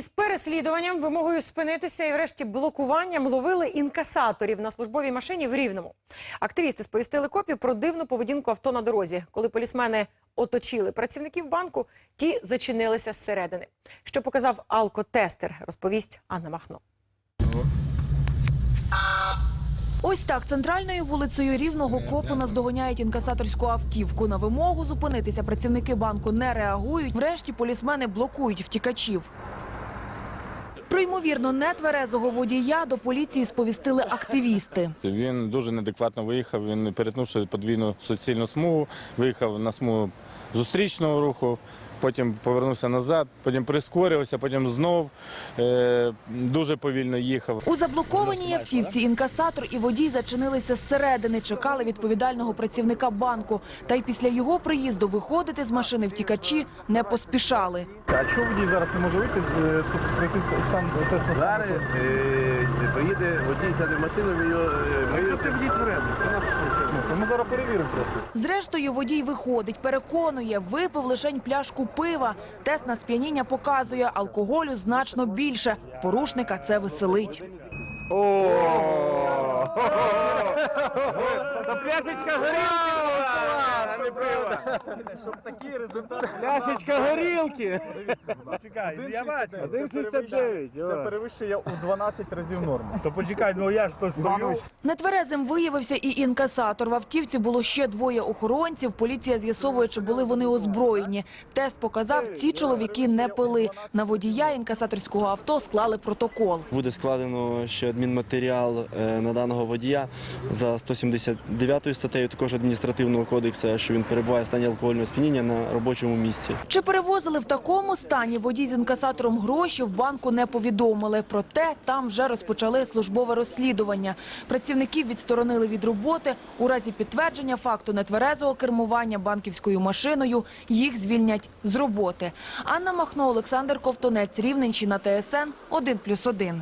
Із переслідуванням, вимогою спинитися і врешті блокуванням ловили інкасаторів на службовій машині в Рівному. Активісти сповістили копію про дивну поведінку авто на дорозі. Коли полісмени оточили працівників банку, ті зачинилися зсередини. Що показав алкотестер, розповість Анна Махно. Ось так центральною вулицею Рівного копу наздоганяють інкасаторську автівку. На вимогу зупинитися працівники банку не реагують. Врешті полісмени блокують втікачів. Про ймовірно нетверезого водія до поліції сповістили активісти. Він дуже неадекватно виїхав. Він перетнувши подвійну суцільну смугу, виїхав на смугу зустрічного руху, потім повернувся назад, потім прискорився, потім знов е, дуже повільно їхав. У заблокованій автівці інкасатор і водій зачинилися зсередини, чекали відповідального працівника банку. Та й після його приїзду виходити з машини втікачі не поспішали. А чого водій зараз не може вийти, е, щоб пройти стан тест на Зараз е, приїде водій, сяде в машину, ми його... е, Ми його... це водій тверезий, то наш Ну, ми зараз перевіримо. Зрештою, водій виходить, переконує, випив лишень пляшку пива. Тест на сп'яніння показує, алкоголю значно більше. Порушника це веселить. Та пляшечка пиво. Щоб такий результат. Пляшечка горілки. Чекай, я бачу. 1,69. Це перевищує у 12 разів норму. То почекай, ну я ж то постою. Нетверезим виявився і інкасатор. В автівці було ще двоє охоронців. Поліція з'ясовує, чи були вони озброєні. Тест показав, ці чоловіки не пили. На водія інкасаторського авто склали протокол. Буде складено ще адмінматеріал на даного водія за 179 статтею також адміністративного кодексу, що він перебуває в стані алкогольного сп'яніння на робочому місці. Чи перевозили в такому стані водій з інкасатором гроші в банку не повідомили. Проте там вже розпочали службове розслідування. Працівників відсторонили від роботи. У разі підтвердження факту нетверезого кермування банківською машиною їх звільнять з роботи. Анна Махно, Олександр Ковтонець, Рівненщина, ТСН 1+,1.